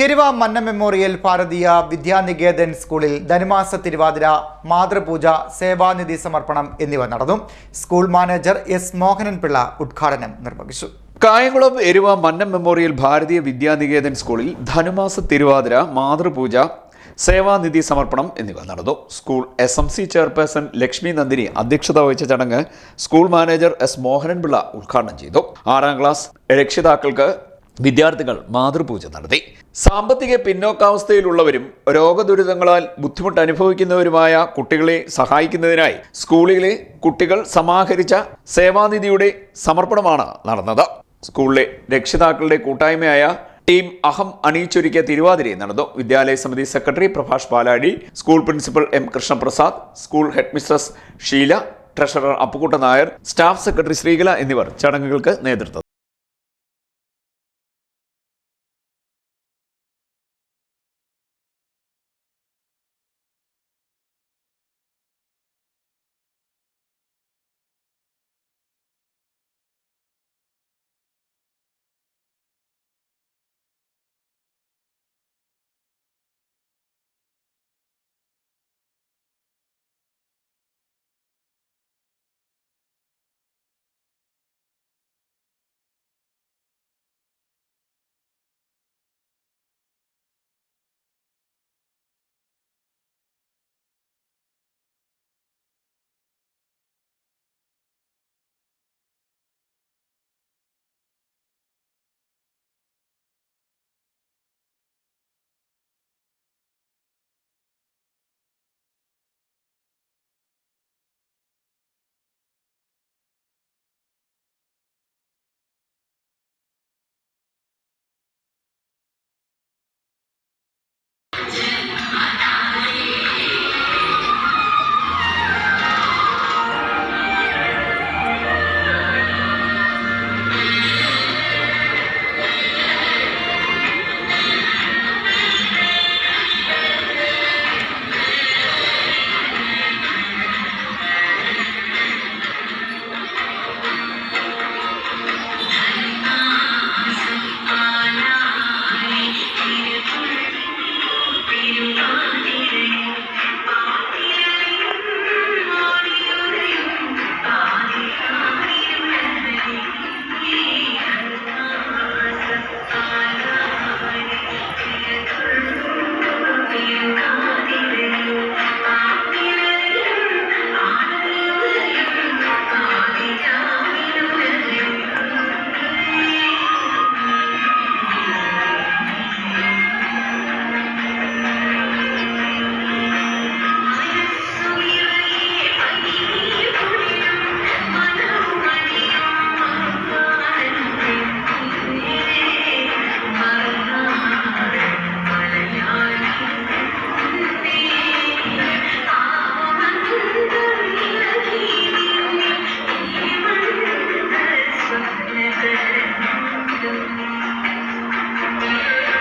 എരുവ മന്ന മെമ്മോറിയൽ ഭാരതീയ വിദ്യാനികേതൻ സ്കൂളിൽ ധനുമാസ തിരുവാതിര മാതൃപൂജ സേവാനിധി സമർപ്പണം എന്നിവ നടന്നു. School manager S Mohanan Pillai ഉദ്ഘാടനം നിർവഹിച്ചു. കായംകുളം എരുവ മന്നം മെമ്മോറിയൽ ഭാരതീയ വിദ്യാനികേതൻ സ്കൂളിൽ ധനുമാസ തിരുവാതിര മാതൃപൂജ സേവാനിധി സമർപ്പണം എന്നിവ നടന്നു. School S M C chairperson Lakshmi Nandini അധ്യക്ഷത വഹിച്ച ചടങ്ങ് സ്കൂൾ മാനേജർ എസ് മോഹനൻപിള്ള ഉദ്ഘാടനം ചെയ്തു. ആറാം ക്ലാസ് രക്ഷിതാക്കൾക്ക് വിദ്യാർത്ഥികൾ മാതൃപൂജ നടത്തി. സാമ്പത്തിക പിന്നോക്കാവസ്ഥയിലുള്ളവരും രോഗദുരിതങ്ങളാൽ ബുദ്ധിമുട്ട് അനുഭവിക്കുന്നവരുമായ കുട്ടികളെ സഹായിക്കുന്നതിനായി സ്കൂളിലെ കുട്ടികൾ സമാഹരിച്ച സേവാനിധിയുടെ സമർപ്പണമാണ് നടന്നത്. സ്കൂളിലെ രക്ഷിതാക്കളുടെ കൂട്ടായ്മയായ ടീം അഹം അണിയിച്ചൊരുക്കിയ തിരുവാതിരയിൽ നടന്നു. വിദ്യാലയ സമിതി secretary Prabhash Paladi school principal M Krishnaprasad school headmistress Sheela treasurer Appukutta Nair staff secretary Sreekala എന്നിവർ ചടങ്ങുകൾക്ക് നേതൃത്വം